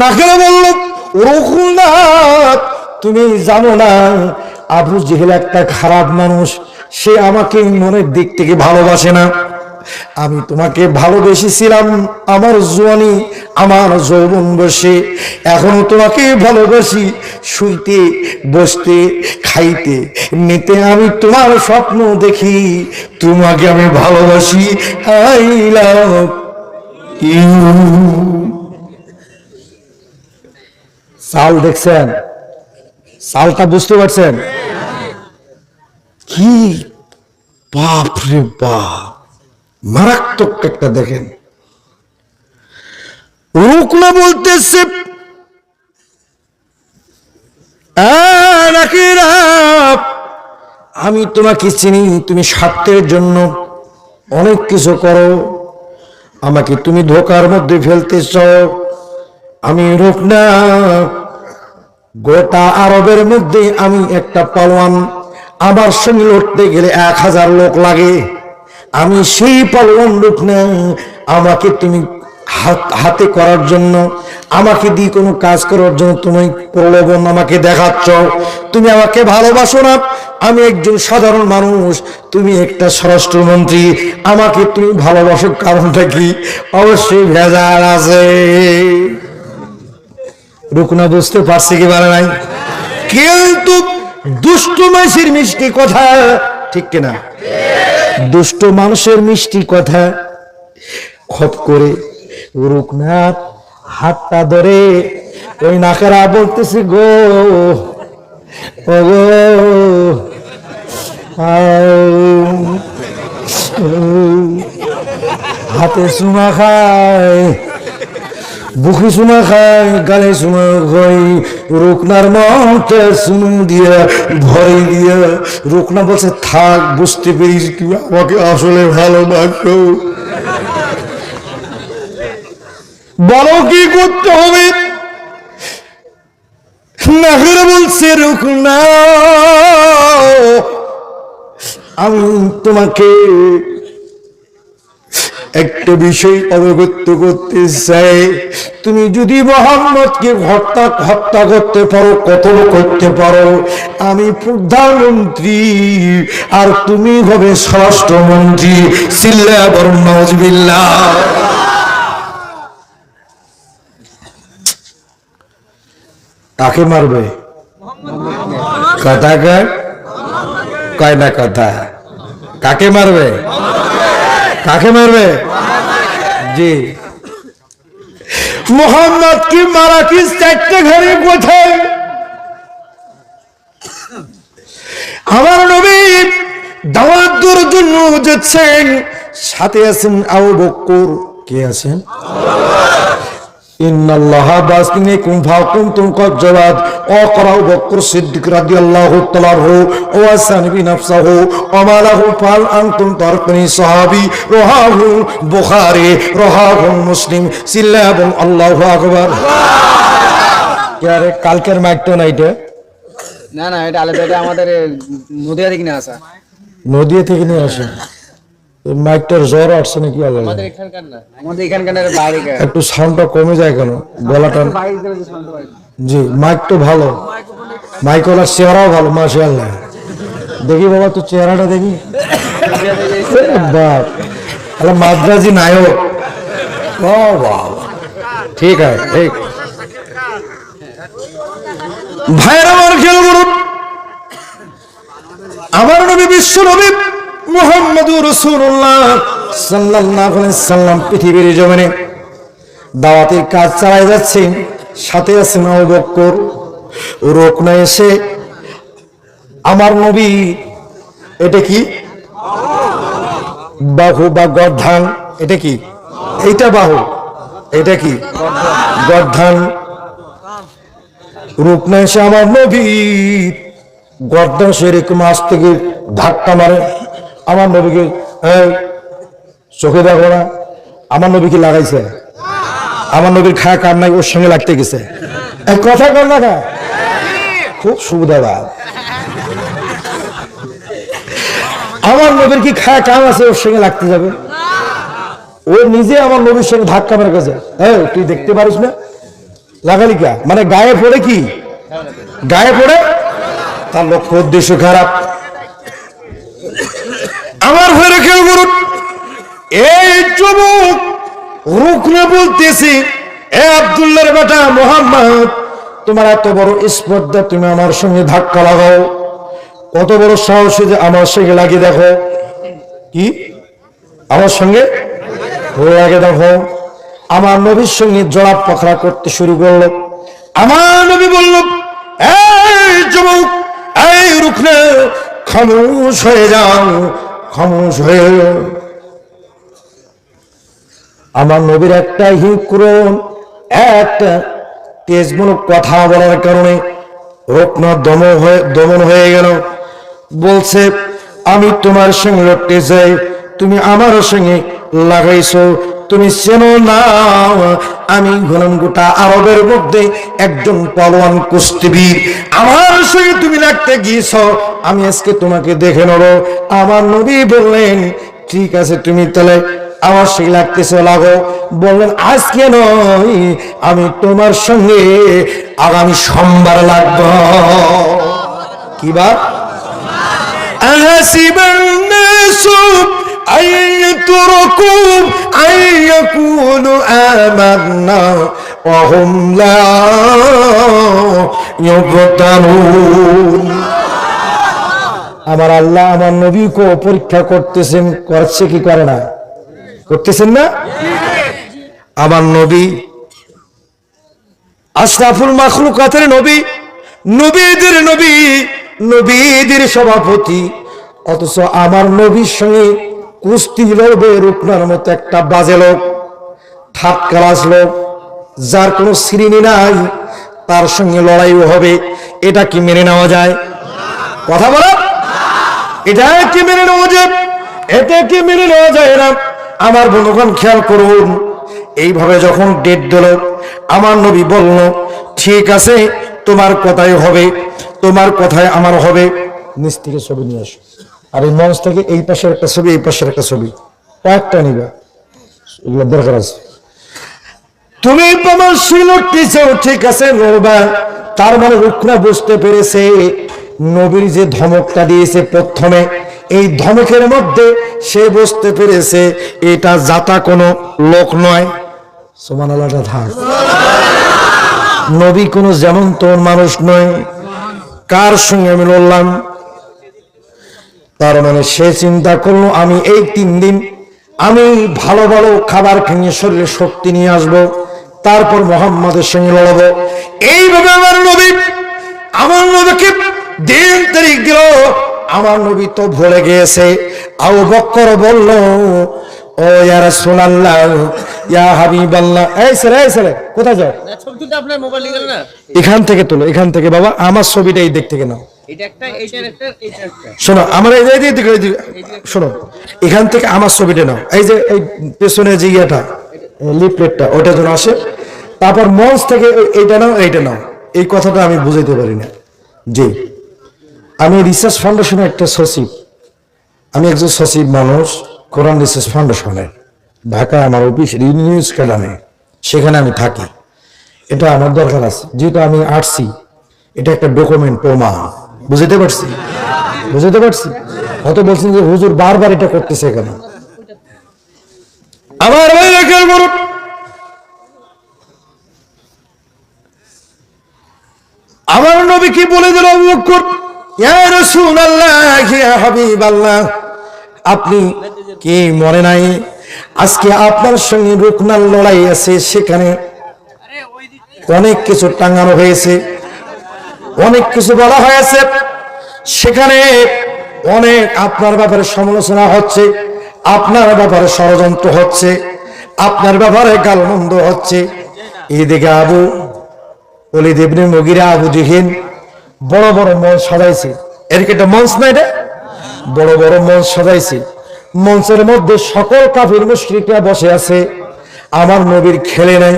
নাকেরা বলল রঘুনাথ তুমি জানো না, আবু জেহেল একটা খারাপ মানুষ। সে আমাকে মনের দিক থেকে ভালোবাসে না। আমি তোমাকে ভালোবেসেছিলাম আমার জোয়ানি, আমার যৌবন বসে। এখনও তোমাকে ভালোবাসি, শুইতে, বসতে, খাইতে, নিতে। আমি তোমার স্বপ্ন দেখি, তোমাকে আমি ভালোবাসি। I love you. সাল দেখছেন? সালটা বুঝতে পারছেন? কি মারাত্মক একটা দেখেন। রুকনা বলতেছে "আহ, নাকিরা, আমি তোমাকে চিনি তুমি স্বার্থের জন্য অনেক কিছু করো। আমাকে তুমি ধোকার মধ্যে ফেলতেছ আমি রুকনা গোটা আরবের মধ্যে আমি একটা পালোয়ান। আমার সঙ্গে লড়তে গেলে এক হাজার লোক লাগে। আমি সেই পালোয়ান লোক না, আমাকে তুমি হাত- করার জন্য, আমাকে দিয়ে কোনো কাজ করার জন্য তুমি প্রলোভন আমাকে দেখাচ্ছ। তুমি আমাকে ভালোবাসো না। আমি একজন সাধারণ মানুষ। তুমি একটা স্বরাষ্ট্রমন্ত্রী। আমাকে তুমি ভালোবাসো কারণটা কি? অবশ্যই ভেজাল আছে। রুকনা বুঝতে পারছে কি পারে নাই? কিন্তু দুষ্ট মানুষের মিষ্টি কথা ঠিক কিনা? দুষ্ট মানুষের মিষ্টি কথা খপ করে রুকনাথ হাতটা ধরে ওই নাকারা বলতেছে, গো ও গো হাতে চুমা খায় বুকি সুমা খায়, গালে সুমা খাই রুকনার মতে সুনু দিয়া ভয় দিয়া। রুকনা বলছে, থাক, বুঝতে পেরেছি, তুমি আমাকে আসলে ভালোবাসো। বলো কি করতে হবে? নাগর বলছে, রুকনা, আমি তোমাকে একটা বিষয় অবগত করতে চাই। তুমি যদি মোহাম্মদকে হত্যা হত্যা করতে পারো, কতল করতে পারো? আমি প্রধানমন্ত্রী, আর তুমি হবে স্বরাষ্ট্রমন্ত্রী। সিল্লা বরং নজবিল্লা কাকে মারবে? কথা কয় না কথা? কাকে মারবে? কাকে মারবে? জি। মোহাম্মদ কি মারা কি চারটে ঘরে কোথায় আমার নবী দাওয়াত দেওয়ার জন্য যাচ্ছেন সাথে আছেন আবু বক্কর। কে আছেন? মুসলিম সিল্লা এবং আল্লাহু আকবার। কালকের মাইকটা না এটা না না এটা আলাদা এটা আমাদের নদিয়া থেকে নিয়ে আসা। নদিয়া থেকে নিয়ে আসে। মাইকটার জ্বর আসছে নাকি আল্লাহ জানে। এখানকার না। আমাদের এখানকার বাইরে একটু সাউন্ডটা কমে যায় কেন? গলাটা জি মাইক তো ভালো। মাইকলার চেহারাও ভালো মাশাআল্লাহ। দেখি বাবা তো চেহারাটা দেখি। বাপ। মাদ্রাজি নায়ক। ও বাবা। ঠিক আছে ঠিক। ভাইয়ের আমার খেয়াল করুন আমার নবী বিশ্ব নবী মোহাম্মদ রসুল্লাহ আলাইহি সাল্লাম পৃথিবীর জমিনে দাওয়াতের কাজ চালাই যাচ্ছে, সাথে আছেন আবু বক্কর রোকনা এসে আমার নবী, এটা কি? বাহু বা গর্ধান, এটা কি? এইটা বাহু, এটা কি? গর্ধান। রূপনা এসে আমার নবী গর্দান সেরকম আজ থেকে ধাক্কা মারে। আমার নবীকে চোখে দেখো না, আমার নবীকে লাগাইছে? আমার নবীর খায় কার নাই, ওর সঙ্গে লাগতে গেছে। এক কথা কর না খুব সুবিধাবাদ আমার নবীর কি খায় কাম আছে, ওর সঙ্গে লাগতে যাবে? ও নিজে আমার নবীর সঙ্গে ধাক্কা মেরে গেছে। হ্যাঁ তুই দেখতে পারিস না? লাগালিকা মানে গায়ে পড়ে কি? গায়ে পড়ে? তার লক্ষ্য উদ্দেশ্য খারাপ। আমার হয়ে খেয়াল করুন এই যুবক রুকনে বলতেছি, এ আব্দুল্লাহর বেটা মোহাম্মদ, তোমার এত বড় স্পর্ধা তুমি আমার সঙ্গে ধাক্কা লাগাও। কত বড় সাহসী যে আমার সঙ্গে লাগিয়ে দেখো। কি? আমার সঙ্গে? লাগে দেখো। আমার নবীর সঙ্গে জড়াপ পাখড়া করতে শুরু করল। আমার নবী বলল, এই যুবক, এই রুখনে খামোশ হয়ে যাও। খামোশ হয়ে আমার নবীর একটা হিকুরন একটা তেজমূলক কথা বলার কারণে রত্ন দম হয়ে দমন হয়ে গেল। বলছে, আমি তোমার সঙ্গে লড়তে চাই, তুমি আমার সঙ্গে লাগাইছো তুমি চেনো না, আমি হলাম গোটা আরবের মধ্যে একজন পলোয়ান কুস্তিবীর আমার সঙ্গে তুমি লাগতে গিয়েছ, আমি আজকে তোমাকে দেখে নেব। আমার নবী বললেন, ঠিক আছে তুমি তাহলে আমার সেই লাগতেছে লাগো বললেন আজকে নয় আমি তোমার সঙ্গে আগামী সোমবার লাগব। কি বা أن يتركوا أن يقولوا آمنا وهم لا يفتنون আমার আল্লাহ আমার নবীকে পরীক্ষা করতেছেন করছে কি করে না করতেছেন না আমার নবী আশরাফুল মাখলুকাতের নবী নবীদের নবী নবীদের সভাপতি অথচ আমার নবীর সঙ্গে কুস্তি লড়বে রূপনার মতো একটা বাজে লোক থাক ক্লাস লোক, যার কোনো শ্রেণি নাই, তার সঙ্গে লড়াইও হবে, এটা কি মেনে নেওয়া যায়? কথা বলো। এটা কি মেনে নেওয়া যায়? এটা কি মেনে নেওয়া যায় না? আমার বন্ধুগণ, খেয়াল করুন, এইভাবে যখন ডেট দিল, আমার নবী বলল, ঠিক আছে, তোমার কথাই হবে, তোমার কথায় আমার হবে। থেকে ছবি নিয়ে আসো। আর এই মঞ্চ থেকে এই পাশের একটা ছবি, এই পাশের একটা ছবি। কয়েকটা নিবা। এগুলো দরকার আছে। তুমি শিলটিছেও ঠিক আছে লড়বা তার মানে রুখনা বুঝতে পেরেছে, নবীর যে ধমকটা দিয়েছে প্রথমে, এই ধমকের মধ্যে সে বুঝতে পেরেছে, এটা যাতা কোনো লোক নয়। নবী কোনো যেমন তোর মানুষ নয়। কার সঙ্গে আমি লড়লাম? তার মানে সে চিন্তা করল আমি এই তিন দিন আমি ভালো ভালো খাবার খেয়ে শরীরে শক্তি নিয়ে আসব তারপর মোহাম্মদের সঙ্গে লড়বো। এইভাবে আমার নবী আমার নবীকে দিন তারিখ দিল আমার নবী তো ভুলে গিয়েছে। আউ বক্কর বলল ও ইয়া রাসূলুল্লাহ ইয়া হাবিবাল্লাহ। এই ছেলে এই ছেলে কোথায় যাও? এখান থেকে তোলো এখান থেকে। বাবা আমার ছবিটা এই দিক থেকে নাও একটা শোনো আমার এই এই দিকে এই দিকে, শোনো এখান থেকে আমার ছবিটা নাও। এই যে এই পেছনে যে ইয়েটা লিফলেটটা ওটা যেন আসে। তারপর মঞ্চ থেকে এইটা নাও এইটা নাও। এই কথাটা আমি বুঝাইতে পারি না। জি। আমি রিসার্চ ফাউন্ডেশনের একটা সচিব। আমি একজন সচিব মানুষ কোরআন রিসার্চ ফাউন্ডেশনের। ঢাকায় আমার অফিস নিউজ কেলামে সেখানে আমি থাকি। এটা আমার দরকার আছে। যেহেতু আমি আসছি এটা একটা ডকুমেন্ট প্রমাণ। বুঝতে পারছি? বুঝতে পারছি? হয়তো বলছেন যে হুজুর বারবার এটা করতেছে কেন আমার ভাই করুন আমার নবী কি বলে দিল আপনি কি মনে নাই? আজকে আপনার সঙ্গে রুকনার লড়াই আছে সেখানে অনেক কিছু টাঙানো হয়েছে। অনেক কিছু বলা হয়েছে। সেখানে অনেক আপনার ব্যাপারে সমালোচনা হচ্ছে, আপনার ব্যাপারে ষড়যন্ত্র হচ্ছে, আপনার ব্যাপারে গালমন্দ হচ্ছে। এদিকে আবু বলি দেবনে মগিরা, আবু জিহিন বড় বড় মঞ্চ সাজাইছে। এর কি একটা মঞ্চ না এটা? বড় বড় মঞ্চ সাজাইছে। মঞ্চের মধ্যে সকল কাফির মুশরিকরা বসে আছে। আমার নবীর খেলে নাই।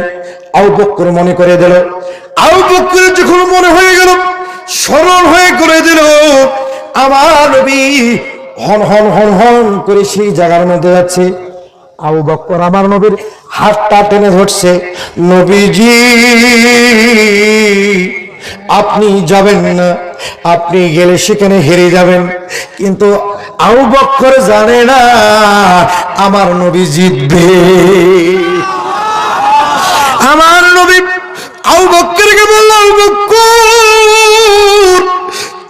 আউ বক্কর মনে করে দিল। আউ বক্কর যখন মনে হয়ে গেল স্মরণ হয়ে করে দিল, আমার নবী হন হন হন হন করে সেই জায়গার মধ্যে যাচ্ছে। আবু বক্কর আমার নবীর হাতটা টেনে ধরছে, নবীজি, আপনি যাবেন না, আপনি গেলে সেখানে হেরে যাবেন। কিন্তু আবু বক্কর জানে না, আমার নবী জিতবে আমার নবী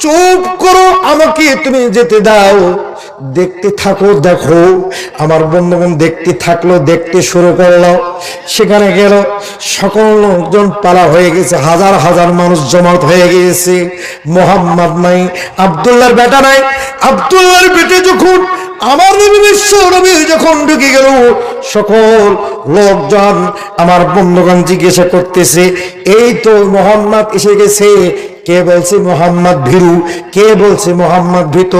চুপ করো, আমাকে তুমি যেতে দাও। দেখতে থাকো, দেখো। আমার বন্ধুগণ দেখতে থাকল, দেখতে শুরু করল। সেখানে গেল, সকল লোকজন পালা হয়ে গেছে। হাজার হাজার মানুষ জমাত হয়ে গিয়েছে। মোহাম্মদ নাই, আবদুল্লাহর বেটা নাই। আবদুল্লাহর বেটে যখন আমার নবী বিশ্ব নবী যখন ঢুকে গেল, সকল লোকজন আমার বন্ধুগণ জিজ্ঞাসা করতেছে, এই তো মোহাম্মদ এসে গেছে? কে বলছে মোহাম্মদ ভিরু? কে বলছে মোহাম্মদ ভীত?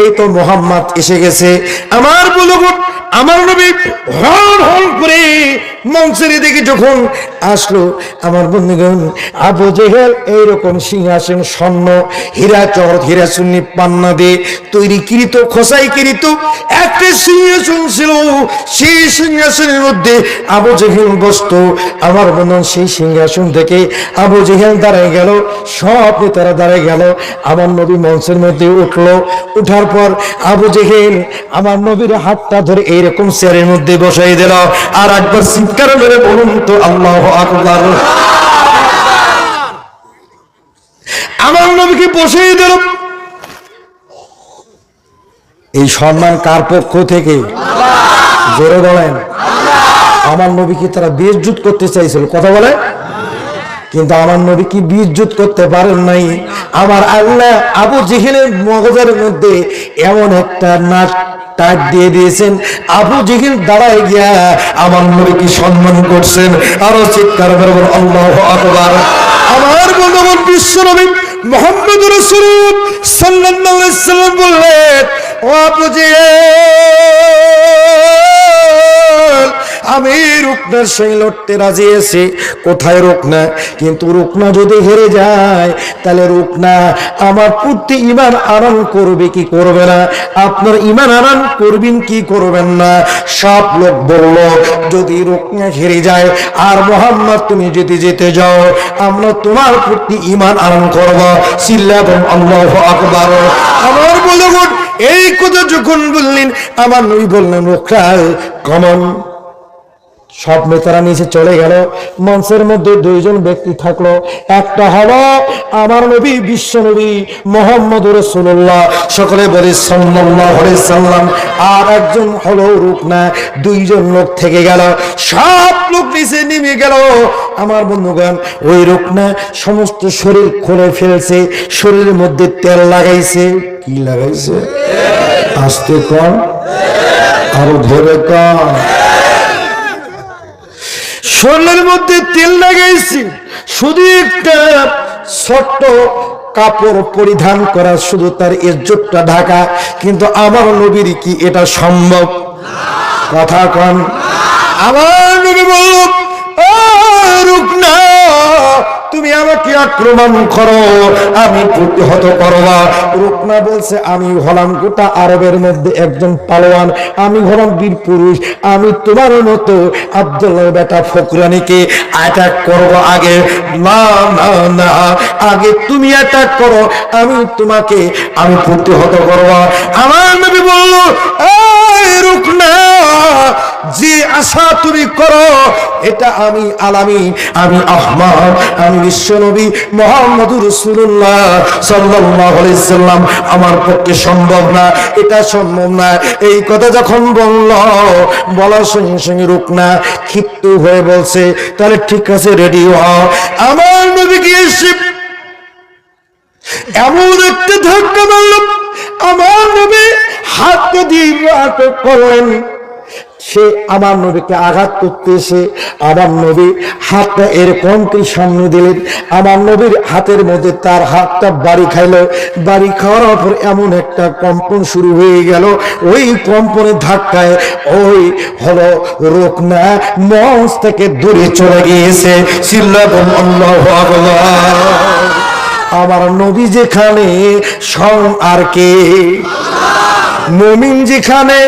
এই তো মোহাম্মদ এসে গেছে। আমার বন্ধুগণ, আমার নবী হন হন করে মঞ্চের দিকে যখন আসলো, আমার বন্ধুগণ, আবু জেহেল এইরকম সিংহাসন স্বর্ণ, হীরা চর, হীরা সুন্নি পান্না দিয়ে খোসাই কৃত একটা সিংহাসন ছিল। সেই সিংহাসনের মধ্যে আবু জেহেল বসত। আমার বন্ধু সেই সিংহাসন থেকে আবু জেহেল দাঁড়ায় গেল। সব নেতারা দাঁড়ায় গেল। আমার নবী মঞ্চের মধ্যে উঠল। উঠার পর আবু জেহেল আমার নবীর হাতটা ধরে এইরকম চেয়ারের মধ্যে বসাই দিল। আর একবার চিৎকার করে বলুন তো, আল্লাহ আকবার। আমার নবীকে বসেই দিল। এই সম্মান কার পক্ষ থেকে? জোরে বলেন। আমার নবীকে তারা বেশ করতে চাইছিল। কথা বলে কিন্তু আমার নবী কি বিদ্যুৎ করতে পারেন নাই? আমার আল্লাহ আবু জেহেলের মগজের মধ্যে এমন একটা নাচ টাট দিয়ে দিয়েছেন দাঁড়ায় গিয়া আমার করছেন? করবেন আমার বললেন, ও আমি রুকনার সেই লড়তে রাজি এসে কোথায় রুকনা? কিন্তু রুকনা যদি হেরে যায়, তাহলে রুকনা আমার প্রতি ইমান আরাম করবে কি করবে না? আপনার ইমান আরাম করবেন কি করবেন না? সব লোক বলল, যদি রুকনা হেরে যায়, আর মোহাম্মদ তুমি যদি যেতে যাও, আমরা তোমার প্রতি ইমান আরাম করব। সিল্লাবন আল্লাহ আকবার। আমার বলুন, এই কথা যখন বললেন, আমার নই বললেন, রুকনা, কমন। সব নেতারা নিচে চলে গেল। মঞ্চের মধ্যে দুইজন ব্যক্তি থাকল। একটা হলো আমার নবী, বিশ্ব নবী মোহাম্মদ রসুল্লাহ সকলে বলে সাল্লাম। আর একজন হলো রুকনা, দুইজন লোক থেকে গেল। সব লোক নিচে নেমে গেল। আমার বন্ধুগণ, ওই রুকনা সমস্ত শরীর খুলে ফেলছে। শরীরের মধ্যে তেল লাগাইছে। কি লাগাইছে? আস্তে কম আরও ধরে কম শরীরের মধ্যে তেল লাগাইছি। শুধু একটা ছোট্ট কাপড় পরিধান করা শুধু তার ইজ্জতটা ঢাকা, কিন্তু আমার নবীর কি এটা সম্ভব? কথা কন। আমার নবী বলল, "ও রুকনা তুমি আমাকে আক্রমণ করো, আমি প্রতিহত করবা। রুকনা বলছে, আমি হলাম গোটা আরবের মধ্যে একজন পালোয়ান, আমি হলাম বীর পুরুষ, আমি তোমার মতো আব্দুল্লাহ বেটা ফকরানিকে অ্যাটাক করব আগে। না না না, আগে তুমি অ্যাটাক করো, আমি তোমাকে, আমি প্রতিহত করব। আমার নবী বলল, এই রুকনা, যে আশা তুমি করো, এটা আমি আলামি, আমি আহমদ, আমি বিশ্বনবী মোহাম্মদ রসুল্লাহ সাল্লাম আমার পক্ষে সম্ভব না, এটা সম্ভব না। এই কথা যখন বলল, বলার সঙ্গে সঙ্গে রুকনা ক্ষিপ্ত হয়ে বলছে, তাহলে ঠিক আছে রেডি হও আমার নবীকে এসে এমন একটা ধাক্কা মারল, আমার নবী হাত দিয়ে আটক করলেন সে আমার নবীকে আঘাত করতে এসে আমার নবী হাতটা এরকম করে সামনে দিলেন? আমার নবীর হাতের মধ্যে তার হাতটা বাড়ি খাইলো। বাড়ি খাওয়ার পর এমন একটা কম্পন শুরু হয়ে গেল। ওই কম্পনের ধাক্কায় ওই হলো রোকনা মঞ্চ থেকে দূরে চলে গিয়েছে। আমার নবী যেখানে সং আর কে? মমিন যেখানে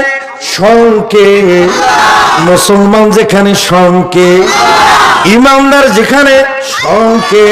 শঙ্কে মুসলমান যেখানে শঙ্কে ইমানদার যেখানে শঙ্কে